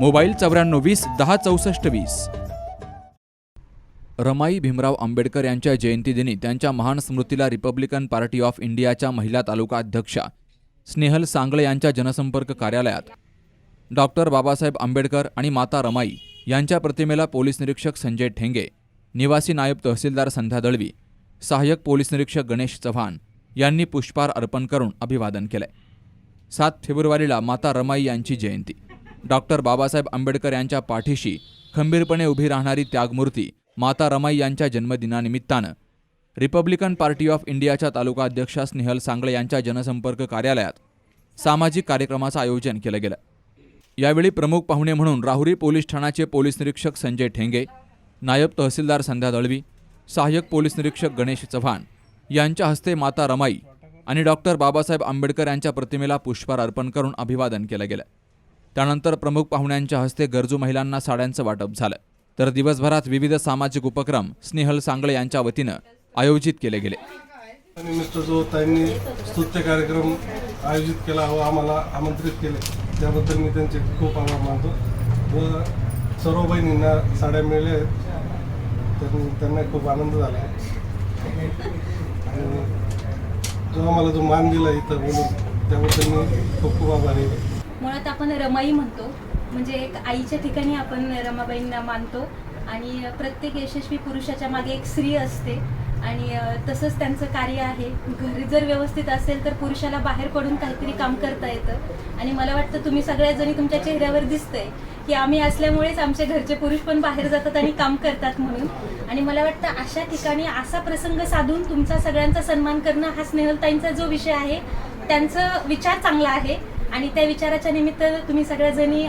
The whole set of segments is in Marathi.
मोबाईल चौऱ्याण्णव वीस दहा चौसष्ट वीस. रमाई भीमराव आंबेडकर यांच्या जयंतीदिनी त्यांच्या महान स्मृतीला रिपब्लिकन पार्टी ऑफ इंडियाच्या महिला तालुका अध्यक्षा स्नेहल सांगळे यांच्या जनसंपर्क कार्यालयात डॉक्टर बाबासाहेब आंबेडकर आणि माता रमाई यांच्या प्रतिमेला पोलीस निरीक्षक संजय ठेंगे निवासी नायब तहसीलदार संध्या दळवी सहाय्यक पोलीस निरीक्षक गणेश चव्हाण यांनी पुष्पहार अर्पण करून अभिवादन केलंय. सात फेब्रुवारीला माता रमाई यांची जयंती. डॉक्टर बाबासाहेब आंबेडकर यांच्या पाठीशी खंबीरपणे उभी राहणारी त्यागमूर्ती माता रमाई यांच्या जन्मदिनानिमित्तानं रिपब्लिकन पार्टी ऑफ इंडियाच्या तालुका अध्यक्षा स्नेहल सांगळे यांच्या जनसंपर्क कार्यालयात सामाजिक कार्यक्रमाचं आयोजन केलं गेलं. यावेळी प्रमुख पाहुणे म्हणून राहुरी पोलीस ठाण्याचे पोलीस निरीक्षक संजय ठेंगे नायब तहसीलदार संध्या दळवी सहाय्यक पोलीस निरीक्षक गणेश चव्हाण यांच्या हस्ते माता रमाई आणि डॉक्टर बाबासाहेब आंबेडकर यांच्या प्रतिमेला पुष्पहार अर्पण करून अभिवादन केलं गेलं. त्यानंतर प्रमुख पाहुण्यांच्या हस्ते गरजू महिलांना साड्यांचं वाटप झालं. तर दिवसभरात विविध सामाजिक उपक्रम स्नेहल सांगळे यांच्या वतीनं आयोजित केले गेले. निमित्त जो त्यांनी स्तुत्य कार्यक्रम आयोजित केला व आम्हाला आमंत्रित केले. त्याबद्दल मी त्यांचे खूप आभार मानतो. व सर्व बहिणींना साड्या मिळल्या त्यांनी त्यांना खूप आनंद झाला आणि जो आम्हाला जो मान दिला इथं बोलून त्याबद्दल मी खूप खूप आभारी आहे. मुळात आपण रमाई म्हणतो. म्हणजे एक आईच्या ठिकाणी आपण रमाबाईंना मानतो. आणि प्रत्येक यशस्वी पुरुषाच्या मागे एक स्त्री असते. आणि तसंच त्यांचं कार्य आहे. घरी जर व्यवस्थित असेल तर पुरुषाला बाहेर पडून काहीतरी काम करता येतं. आणि मला वाटतं तुम्ही सगळ्या जणी तुमच्या चेहऱ्यावर दिसतंय की आम्ही असल्यामुळेच आमचे घरचे पुरुष पण बाहेर जातात आणि काम करतात म्हणून. आणि मला वाटतं अशा ठिकाणी असा प्रसंग साधून तुमचा सगळ्यांचा सन्मान करणं हा स्नेहलताईंचा जो विषय आहे त्यांचं विचार चांगला आहे. आणि त्या विचाराच्या निमित्त तुम्ही सगळ्याजणी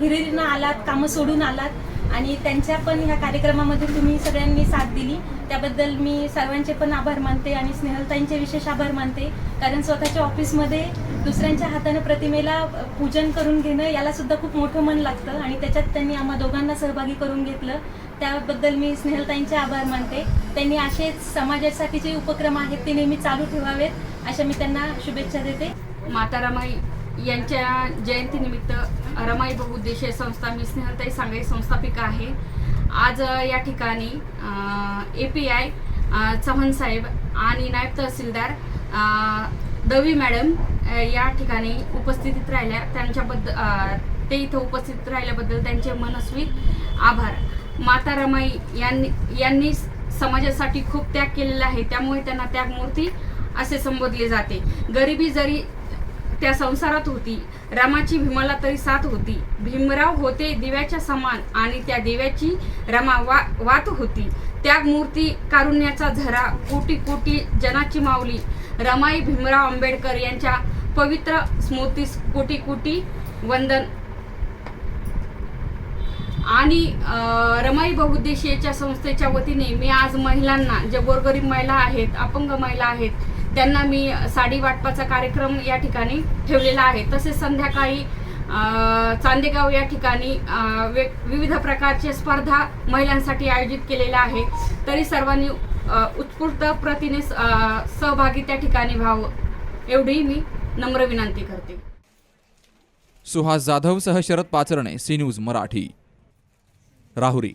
हिरिरीनं आलात कामं सोडून आलात आणि त्यांच्या पण ह्या कार्यक्रमामध्ये तुम्ही सगळ्यांनी साथ दिली. त्याबद्दल मी सर्वांचे पण आभार मानते आणि स्नेहलताईंचे विशेष आभार मानते. कारण स्वतःच्या ऑफिसमध्ये दुसऱ्यांच्या हाताने प्रतिमेला पूजन करून घेणं याला सुद्धा खूप मोठं मन लागतं आणि त्याच्यात त्यांनी आम्हा दोघांना सहभागी करून घेतलं. त्याबद्दल मी स्नेहलताईंचे आभार मानते. त्यांनी असेच समाजासाठी जे उपक्रम आहेत ते नेहमी चालू ठेवावेत. अशा मी त्यांना शुभेच्छा देते. मातारामाई यांच्या जयंतीनिमित्त रमाई बहुउद्देशीय संस्था मी स्नेहलताई सांगाई संस्थापिका आहे. आज या ठिकाणी ए पी आय चव्हाण साहेब आणि नायब तहसीलदार दवी मॅडम या ठिकाणी उपस्थितीत राहिल्या. त्यांच्याबद्दल ते इथं उपस्थित राहिल्याबद्दल त्यांचे मनस्वी आभार. माता रमाई यांनी यांनी समाजासाठी खूप त्याग केलेला आहे. त्यामुळे त्यांना त्यागमूर्ती असे संबोधले जाते. गरिबी जरी त्या संसारात होती. रामाची भीमाला तरी साथ होती. भीमराव होते दिव्याच्या समान आणि त्या दिव्याची रमा वा वात होती. त्या मूर्ती कारुण्याचा झरा कोटी कोटी जनाची माऊली रमाई भीमराव आंबेडकर यांच्या पवित्र स्मृतीस कोटी कोटी वंदन. आणि रमाई बहुद्देशीयच्या संस्थेच्या वतीने मी आज महिलांना जे गोरगरीब महिला आहेत अपंग महिला आहेत त्यांना मी साडी वाटपाचा कार्यक्रम या ठिकाणी ठेवलेला आहे. तसेच संध्याकाळी चांदेगाव या ठिकाणी वे- विविध प्रकारचे स्पर्धा महिलांसाठी आयोजित केलेल्या आहे. तरी सर्वांनी उत्स्फूर्त प्रतीने सहभागी त्या ठिकाणी व्हावं एवढी मी नम्र विनंती करते. Suhas जाधवसह Sharad Pacharne C news Marathi. Rahuri.